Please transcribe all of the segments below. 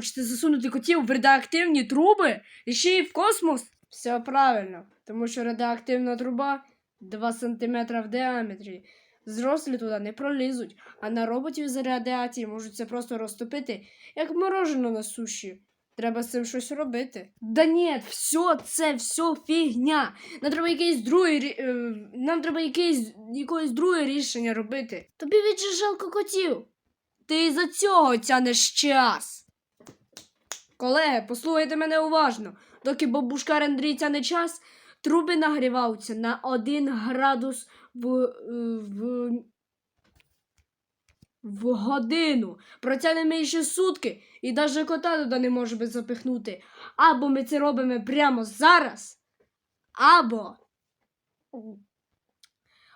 хочете засунути котів в радіоактивні труби і ще й в космос? Все правильно, тому що радіоактивна труба 2 см в діаметрі. Зрослі туди не пролізуть, а на роботів з радіації можуть це просто розтопити, як морожено на суші. Треба з цим щось робити. Да ні, все це все фігня. Нам треба якесь друге, е, нам треба якесь, якесь друге рішення робити. Тобі відже жалко котів. Ти із-за цього тянеш час. Колеги, послухайте мене уважно. Доки бабушка Андрій тяне час, труби нагріваються на 1 градус в, е, в, в годину. Протягнемо ще сутки, і навіть кота туди не можемо запихнути. Або ми це робимо прямо зараз, або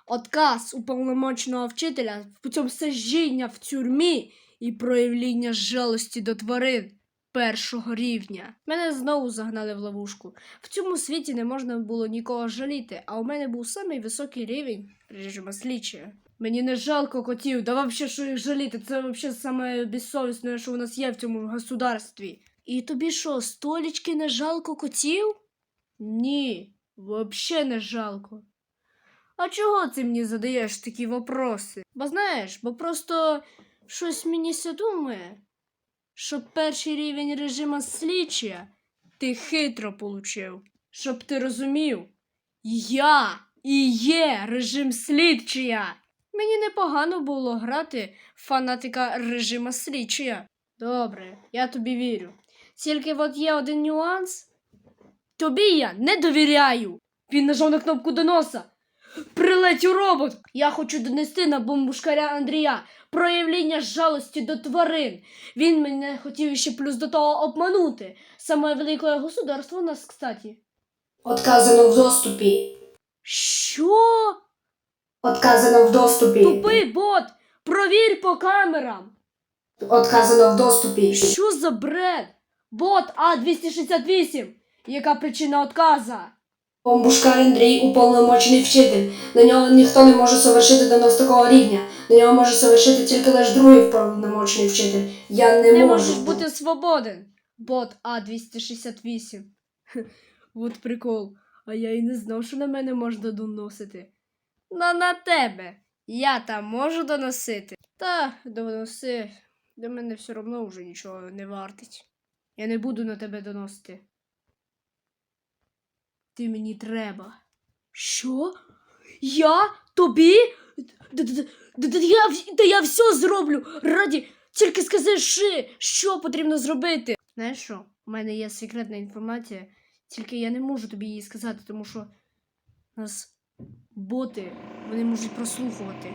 отказ уповномоченого вчителя путем сажіння в тюрмі і проявління жалості до тварин першого рівня. Мене знову загнали в ловушку. В цьому світі не можна було нікого жаліти, а у мене був самий високий рівень режиму слідчого. Мені не жалко котів, да вообще що їх жаліти, це вообще саме безсовісне, що у нас є в цьому государстві. І тобі що, столічки не жалко котів? Ні, вообще не жалко. А чого ти мені задаєш такі вопроси? Бо знаєш, бо просто щось мені ся думає, що перший рівень режима слідчия ти хитро получив. Щоб ти розумів, я і є режим слідчия. Мені непогано було грати фанатика режима слідчия. Добре, я тобі вірю. Тільки от є один нюанс. Тобі я не довіряю. Він нажав на кнопку доноса. Прилетів робот. Я хочу донести на бомбушкаря Андрія проявління жалості до тварин. Він мене хотів ще плюс до того обманути. Саме велике государство у нас, кстати. Отказано в доступі. Що? Отказано в доступі. Тупий бот! Провір по камерам! Отказано в доступі. Що за бред? Бот А268! Яка причина отказа? Бомбушкар Андрій уповномочений вчитель. На нього ніхто не може совершити донос такого рівня. На нього може совершити тільки лише другий уповномочений вчитель. Я не, Не можу. можеш бути свободен. Бот А268. Хе, От прикол. А я і не знав, що на мене можна доносити. На на тебе. Я там можу доносити. Та доноси. До мене все одно вже нічого не вартить. Я не буду на тебе доносити. Ти мені треба. Що? Я? Тобі? Та я все зроблю раді. Тільки скажи, що потрібно зробити. Знаєш що? У мене є секретна інформація, тільки я не можу тобі її сказати, тому що нас боти вони можуть прослухувати.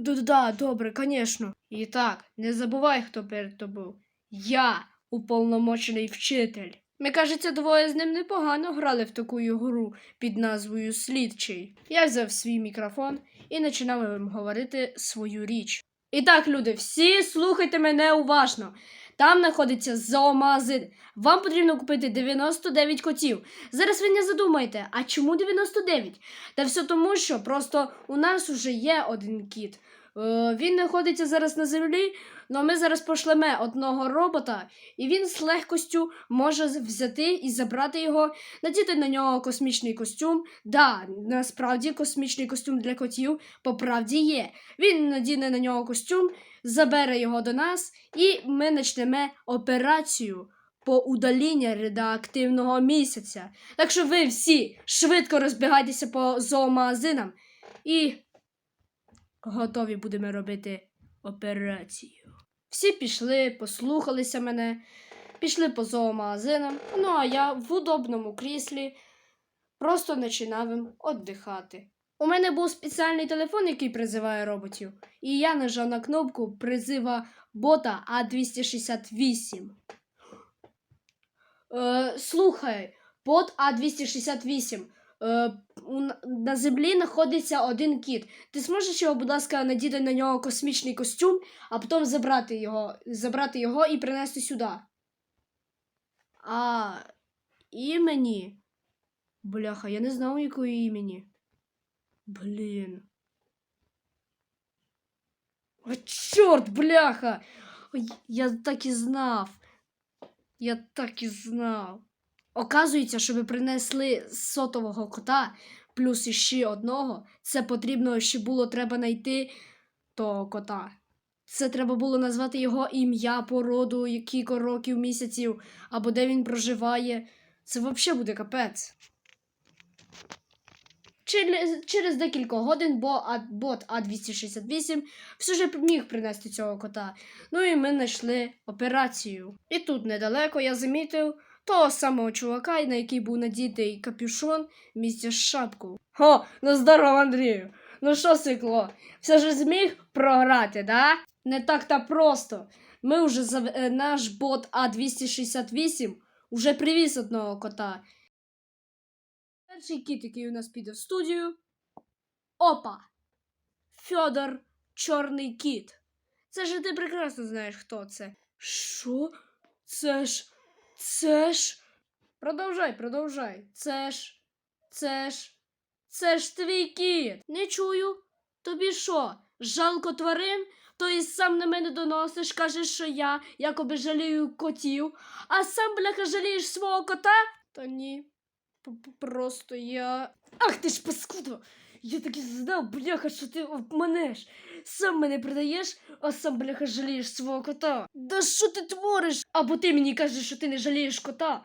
Да, добре, звісно. І так, не забувай, хто перед тобою. Я уповномочений вчитель. Ми, кажеться, двоє з ним непогано грали в таку гру під назвою Слідчий. Я взяв свій мікрофон і починав їм говорити свою річ. І так, люди, всі слухайте мене уважно. Там знаходиться зоомагазин. Вам потрібно купити 99 котів. Зараз ви не задумаєте, а чому 99? Та все тому, що просто у нас вже є один кіт. Е, він знаходиться зараз на землі, але ми зараз пошлемо одного робота, і він з легкостю може взяти і забрати його, надіти на нього космічний костюм. Да, насправді космічний костюм для котів по правді є. Він надіне на нього костюм, забере його до нас, і ми почнемо операцію по удалінню радіоактивного місяця. Так що ви всі швидко розбігайтеся по зоомагазинам і готові будемо робити операцію. Всі пішли, послухалися мене, пішли по зоомагазинам, ну а я в удобному кріслі просто починав їм віддихати. У мене був спеціальний телефон, який призиває роботів, і я нажав на кнопку призива бота А268. Е, слухай, бот А268. Е, на землі знаходиться один кіт. Ти зможеш його, будь ласка, надіти на нього космічний костюм, а потім забрати його, забрати його і принести сюди. А імені. Бляха, я не знав якої імені. Блін. А чорт, бляха! Я так і знав. Я так і знав. Оказується, щоб принесли сотового кота плюс іще одного, це потрібно ще було треба знайти того кота. Це треба було назвати його ім'я, породу, кілька років, місяців, або де він проживає. Це взагалі буде капець. Через, декілька годин бо, а, бот А268 все ж міг принести цього кота. Ну і ми знайшли операцію. І тут недалеко я замітив того самого чувака, на який був надітий капюшон місця шапку. О, ну здорово, Андрію! Ну що, сикло, все ж зміг програти, да? Не так та просто. Ми вже зав... е, наш бот А268 уже привіз одного кота. Перший кіт, який у нас піде в студію. Опа! Фьодор Чорний кіт. Це ж ти прекрасно знаєш, хто це. Що? Це ж. Це ж. Продовжай, продовжай. Це ж. Це ж. Це ж твій кіт. Не чую. Тобі що? Жалко тварин? То і сам на мене доносиш, кажеш, що я якоби жалію котів, а сам, бляха, жалієш свого кота? Та ні. Просто я. Ах ти ж паскудо! Я так і знав, бляха, що ти обманеш. Сам мене продаєш, а сам, бляха, жалієш свого кота. Да що ти твориш? Або ти мені кажеш, що ти не жалієш кота.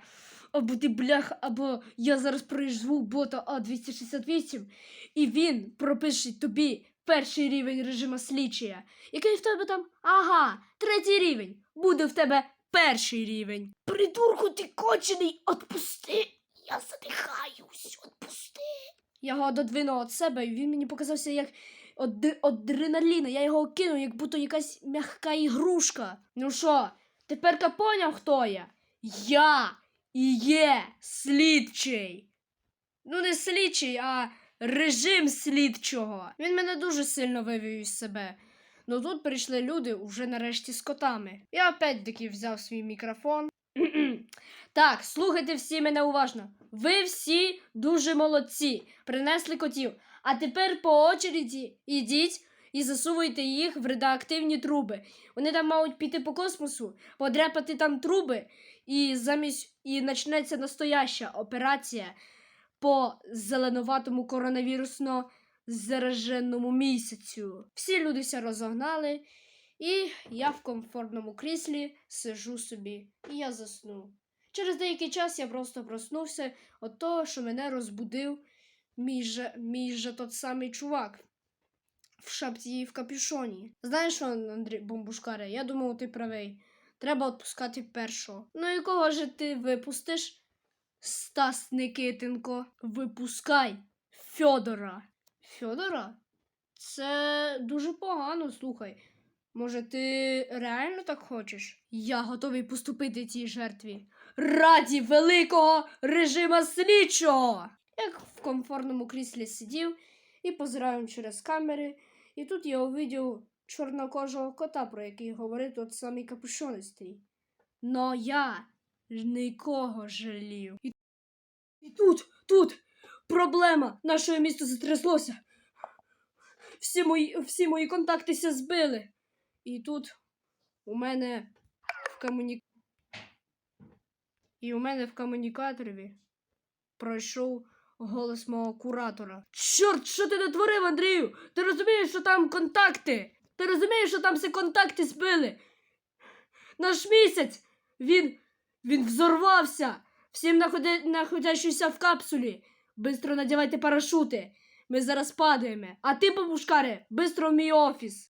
Або ти бляха, або я зараз призву бота А268, і він пропише тобі перший рівень режима слідчия. Який в тебе там? Ага, третій рівень. Буде в тебе перший рівень. Придурку, ти кочений, отпусти. Я задихаюсь, отпусти. Я його додвинув від себе, і він мені показався як адреналіна. Я його кинув, як будто якась м'яка ігрушка. Ну що, тепер поняв, хто я? Я і є слідчий. Ну, не слідчий, а режим слідчого. Він мене дуже сильно вивів із себе. Ну тут прийшли люди уже нарешті з котами. Я опять-таки взяв свій мікрофон. так, слухайте всі мене уважно. Ви всі дуже молодці, принесли котів. А тепер по очереді ідіть і засовуйте їх в радіоактивні труби. Вони там мають піти по космосу, подряпати там труби, і замість і почнеться настояща операція по зеленуватому коронавірусно зараженому місяцю. Всі люди все розогнали, і я в комфортному кріслі сижу собі, і я заснув. Через деякий час я просто проснувся від того, що мене розбудив мій же, мій же тот самий чувак в шапці і в капюшоні. Знаєш Андрій Бомбушкаре, я думав, ти правий. Треба відпускати першого. Ну і кого ж ти випустиш? Стас Никитенко, випускай Фьодора. Фьодора? Це дуже погано, слухай. Може, ти реально так хочеш? Я готовий поступити цій жертві. Раді великого режима слідчого! Як в комфортному кріслі сидів і позираю через камери, і тут я увидів чорнокожого кота, про який говорив тот самий капюшонистий. Но я нікого жалів. І, тут, тут проблема. Наше місто затряслося. Всі мої, всі мої контактися збили. І тут у мене в комуні... І у мене в комунікаторі пройшов голос мого куратора. Чорт, що ти натворив, Андрію? Ти розумієш, що там контакти? Ти розумієш, що там всі контакти збили? Наш місяць! Він. Він взорвався! Всім находящимся в капсулі. Бистро надівайте парашути. Ми зараз падаємо. А ти, бабушкаре, бистро в мій офіс.